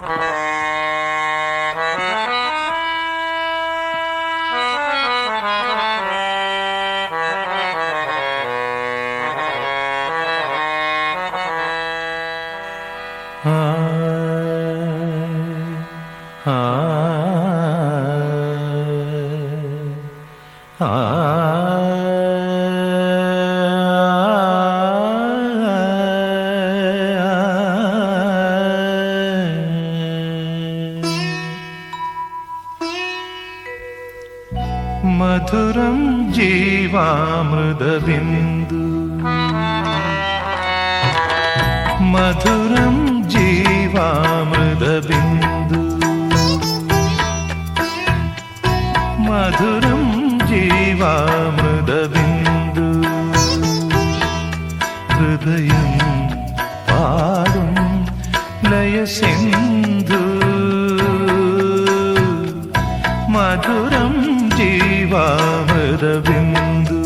Ah. മധുരം ജീവാമൃതബിന്ദു. മധുരം ജീവാമൃതബിന്ദു. മധുരം ജീവാമൃതബിന്ദു. ഹൃദയം പാടും ലയസിന്ധു. മധുരം ജീവാമൃതബിന്ദു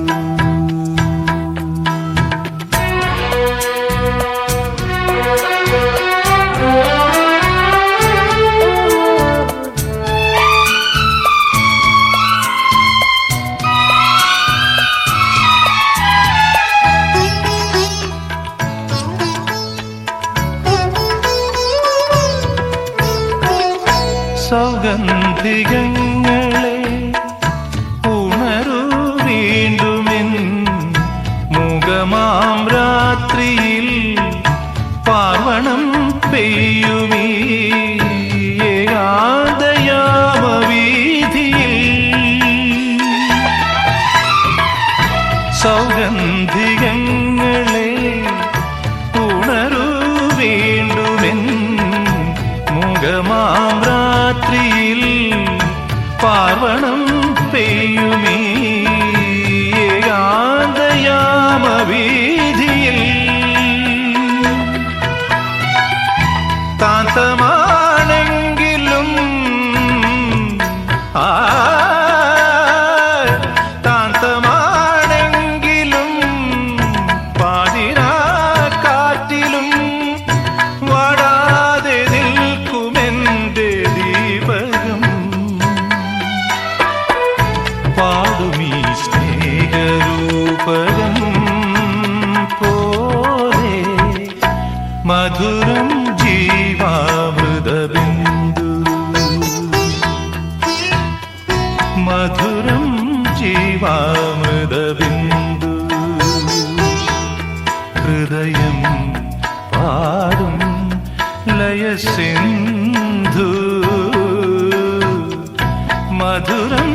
സൗഗന്ധികങ്ങളെ മുഖമാം രാത്രിയിൽ പാർവണം പെയ്യുമീ സൗഗന്ധികങ്ങളെ ഉണരൂ വീണ്ടുമെൻ മുഖമാം രാത്രിയിൽ മധുരം ജീവാമൃതബിന്ദു മധുരം ജീവാമൃതബിന്ദു ഹൃദയം പാടും ലയസിന്ധു മധുരം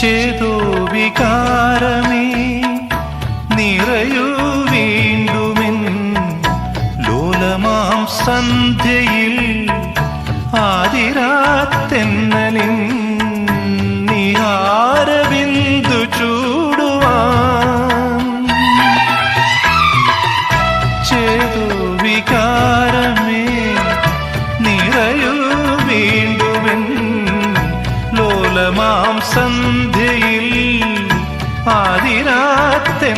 ചേതോ വികാരമേ. നിറയൂ വീണ്ടുമെൻ ലോലമാം സന്ധ്യയിൽ ആതിരാത്തെന്നലിൻ നിഹാരബിന്ദു ലോലമാം സന്ധ്യയിൽ ആതിരാത്തെന്നലിൻ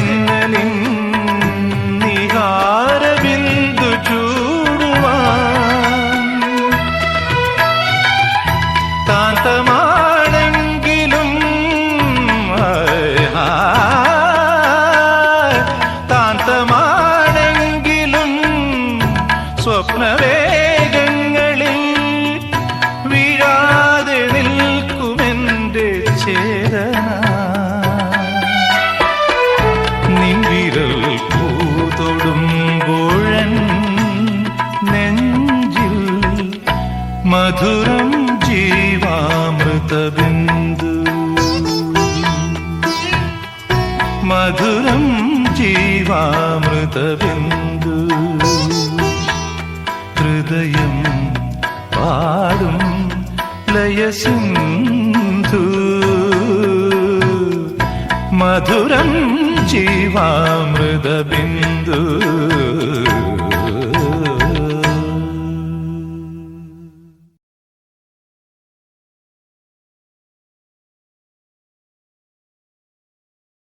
మధురం జీవామృత బిందు మధురం జీవామృత బిందు హృదయం పాడుం లయసింధు. మధురం జీవామృత బిందు